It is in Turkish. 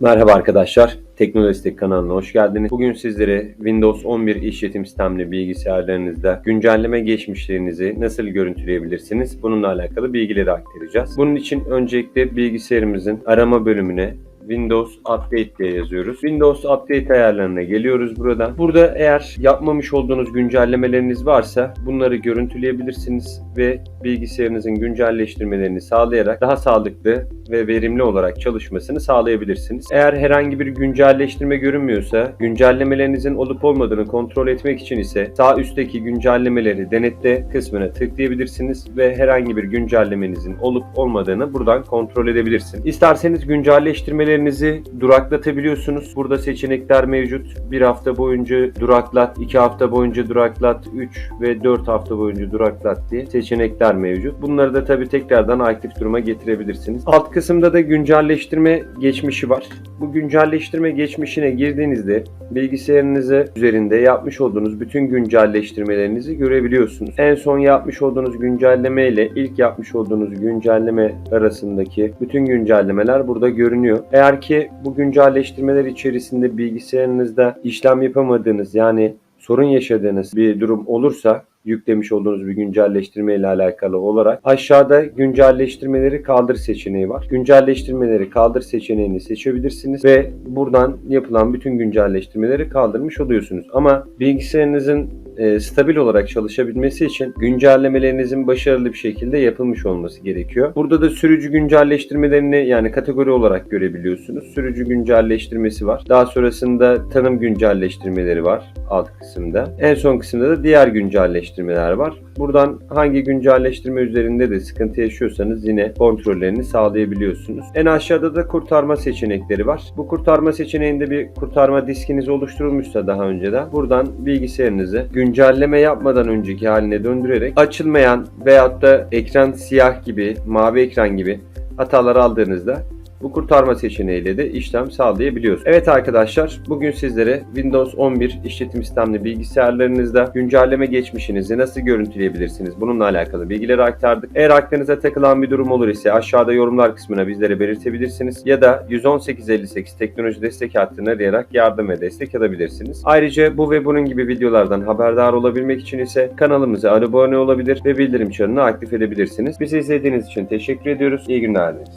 Merhaba arkadaşlar, Teknolojistik kanalına hoş geldiniz. Bugün sizlere Windows 11 işletim sistemli bilgisayarlarınızda güncelleme geçmişlerinizi nasıl görüntüleyebilirsiniz? Bununla alakalı bilgileri aktaracağız. Bunun için öncelikle bilgisayarımızın arama bölümüne Windows Update diye yazıyoruz. Windows Update ayarlarına geliyoruz burada. Burada eğer yapmamış olduğunuz güncellemeleriniz varsa bunları görüntüleyebilirsiniz ve bilgisayarınızın güncelleştirmelerini sağlayarak daha sağlıklı ve verimli olarak çalışmasını sağlayabilirsiniz. Eğer herhangi bir güncelleştirme görünmüyorsa güncellemelerinizin olup olmadığını kontrol etmek için ise sağ üstteki güncellemeleri denetle kısmına tıklayabilirsiniz ve herhangi bir güncellemenizin olup olmadığını buradan kontrol edebilirsiniz. İsterseniz güncelleştirmelerinizi duraklatabiliyorsunuz. Burada seçenekler mevcut. Bir hafta boyunca duraklat, iki hafta boyunca duraklat, 3 ve 4 hafta boyunca duraklat diye seçenekler mevcut. Bunları da tabii tekrardan aktif duruma getirebilirsiniz. Alt kısımda da güncelleştirme geçmişi var. Bu güncelleştirme geçmişine girdiğinizde bilgisayarınızı üzerinde yapmış olduğunuz bütün güncelleştirmelerinizi görebiliyorsunuz. En son yapmış olduğunuz güncelleme ile ilk yapmış olduğunuz güncelleme arasındaki bütün güncellemeler burada görünüyor. Eğer ki bu güncelleştirmeler içerisinde bilgisayarınızda işlem yapamadığınız yani sorun yaşadığınız bir durum olursa yüklemiş olduğunuz bir güncelleştirme ile alakalı olarak aşağıda güncelleştirmeleri kaldır seçeneği var. Güncelleştirmeleri kaldır seçeneğini seçebilirsiniz ve buradan yapılan bütün güncelleştirmeleri kaldırmış oluyorsunuz. Ama bilgisayarınızın e, stabil olarak çalışabilmesi için güncellemelerinizin başarılı bir şekilde yapılmış olması gerekiyor. Burada da sürücü güncelleştirmelerini yani kategori olarak görebiliyorsunuz. Sürücü güncelleştirmesi var. Daha sonrasında tanım güncelleştirmeleri var alt kısımda. En son kısımda da diğer güncelleştirmeler var. Buradan hangi güncelleştirme üzerinde de sıkıntı yaşıyorsanız yine kontrollerini sağlayabiliyorsunuz. En aşağıda da kurtarma seçenekleri var. Bu kurtarma seçeneğinde bir kurtarma diskiniz oluşturulmuşsa daha önceden buradan bilgisayarınızı güncelleme yapmadan önceki haline döndürerek açılmayan veyahut da ekran siyah gibi, mavi ekran gibi hatalar aldığınızda bu kurtarma seçeneğiyle de işlem sağlayabiliyorsunuz. Evet arkadaşlar bugün sizlere Windows 11 işletim sistemli bilgisayarlarınızda güncelleme geçmişinizi nasıl görüntüleyebilirsiniz bununla alakalı bilgileri aktardık. Eğer aklınıza takılan bir durum olur ise aşağıda yorumlar kısmına bizlere belirtebilirsiniz ya da 11858 teknoloji destek hattını arayarak yardım ve destek alabilirsiniz. Ayrıca bu ve bunun gibi videolardan haberdar olabilmek için ise kanalımıza abone olabilir ve bildirim çanını aktif edebilirsiniz. Bizi izlediğiniz için teşekkür ediyoruz. İyi günler dileriz.